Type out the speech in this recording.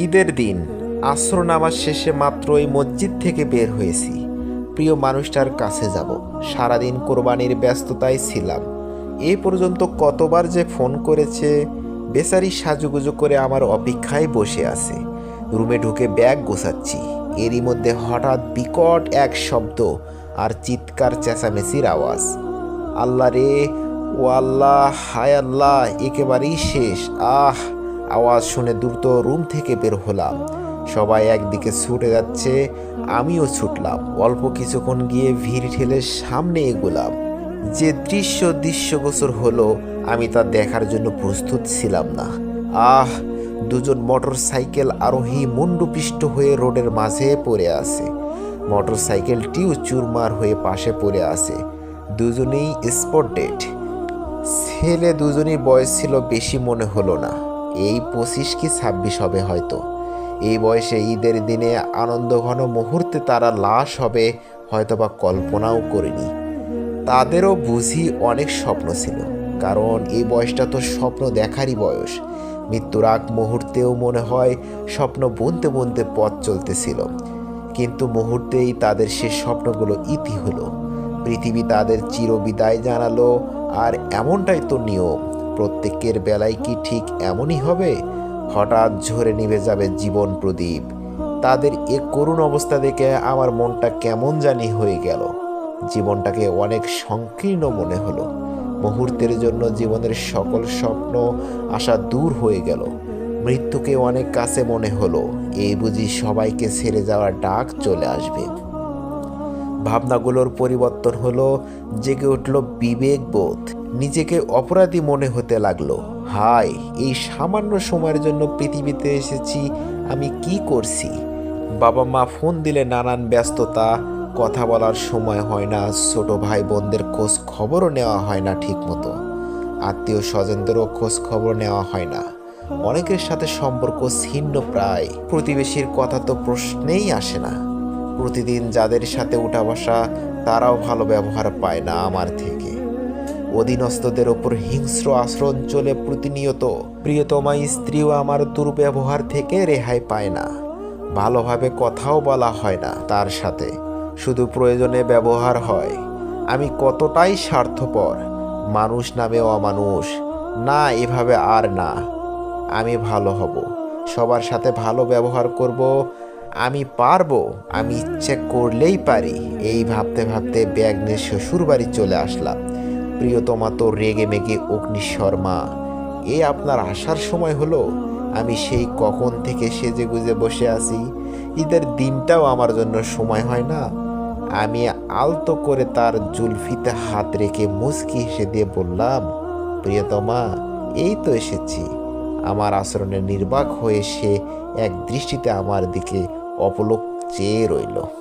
ঈদের দিন আশ্র নামাজ শেষে মাত্র এই মসজিদ থেকে বের হয়েছি। প্রিয় মানুষটার কাছে যাব। সারাদিন কোরবানির ব্যস্ততায় ছিলাম। এ পর্যন্ত কতবার যে ফোন করেছে, বেচারি সাজুগুজু করে আমার অপেক্ষায় বসে আছে। রুমে ঢুকে ব্যাগ গোছাচ্ছি। এরই মধ্যে হঠাৎ বিকট এক শব্দ আর চিৎকার চেঁচামেচির আওয়াজ। আল্লাহ রে, ও আল্লাহ, হায় আল্লাহ, একেবারেই শেষ। আহ! আওয়াজ শুনে দ্রুত রুম থেকে বের হলাম। সবাই একদিকে ছুটে যাচ্ছে, আমিও ছুটলাম। অল্প কিছুক্ষণ গিয়ে ভিড় ঠেলে সামনে এগোলাম। যে দৃশ্য দৃশ্যগোচর হলো, আমি তা দেখার জন্য প্রস্তুত ছিলাম না। আহ, দুজন মোটর সাইকেল আরোহী মুন্ডুপিষ্ট হয়ে রোডের মাঝে পড়ে আছে। মোটর সাইকেলটিও চুরমার হয়ে পাশে পড়ে আছে। দুজনেই স্পট ডেট। ছেলে দুজনই বয়স ছিল, বেশি মনে হলো না। এই পঁচিশ কি ছাব্বিশ হবে হয়তো। এই বয়সে ঈদের দিনে আনন্দঘন মুহূর্তে তারা লাশ হবে, হয়তোবা কল্পনাও করিনি। তাদেরও বুঝি অনেক স্বপ্ন ছিল, কারণ এই বয়সটা তো স্বপ্ন দেখারই বয়স। মৃত্যুর আগ মুহূর্তেও মনে হয় স্বপ্ন বুনতে বুনতে পথ চলতেছিল। কিন্তু মুহূর্তেই তাদের সে স্বপ্নগুলো ইতি হলো। পৃথিবী তাদের চিরবিদায় জানালো, আর এমনটাই তো নিয়ম। প্রত্যেকের বেলায় কি ঠিক এমনই হবে? হঠাৎ ঝরে নিভে যাবে জীবন প্রদীপ। তাদের এ করুণ অবস্থা দেখে আমার মনটা কেমন জানি হয়ে গেল। জীবনটাকে অনেক সংকীর্ণ মনে হলো। মুহূর্তের জন্য জীবনের সকল স্বপ্ন, আশা দূর হয়ে গেল। মৃত্যুকে অনেক কাছে মনে হলো। এই বুঝি সবাইকে ছেড়ে যাওয়ার ডাক চলে আসবে। ভাবনাগুলোর পরিবর্তন হলো, জেগে উঠল বিবেকবোধ। নিজেকে অপরাধী মনে হতে লাগল, হায়, এই সামান্য সময়ের জন্য পৃথিবীতে এসেছি, আমি কি করছি? বাবা মা ফোন দিলে নানান ব্যস্ততা, কথা বলার সময় হয় না, ছোট ভাই বোনদের খোঁজ খবরও নেওয়া হয় না ঠিক মতো আত্মীয় স্বজনদেরও খোঁজ খবর নেওয়া হয় না। অনেকের সাথে সম্পর্ক ছিন্ন প্রায়। প্রতিবেশীর কথা তো প্রশ্নেই আসে না। প্রতিদিন যাদের সাথে উঠা বসা, তারাও ভালো ব্যবহার পায় না আমার থেকে। অধীনস্থদের ওপর হিংস্র আচরণ চলে প্রতিনিয়ত। প্রিয়তমা স্ত্রীও আমার দুর্ব্যবহার থেকে রেহাই পায় না। ভালোভাবে কথাও বলা হয় না তার সাথে। শুধু প্রয়োজনে ব্যবহার হয়। আমি কতটাই স্বার্থপর। মানুষ নামে অমানুষ। না, এভাবে আর না। আমি ভালো হব। সবার সাথে ভালো ব্যবহার করব। আমি পারব, আমি ইচ্ছে করলেই পারি। এই ভাবতে ভাবতে ব্যাগ নিয়ে শ্বশুর বাড়ি চলে আসলাম। প্রিয়তমা তো রেগে মেগে অগ্নি শর্মা, এ আপনার আসার সময় হলো? আমি সেই কখন থেকে সেজে গুজে বসে আছি? ঈদের দিনটাও আমার জন্য সময় হয় না? আমি আলতো করে তার জুলফিতে হাত রেখে মুচকি হেসে দিয়ে বললাম, প্রিয়তমা, এই তো এসেছি। আমার আচরণে নির্বাক হয়ে সে এক দৃষ্টিতে আমার দিকে অপলোক চেয়ে রইল।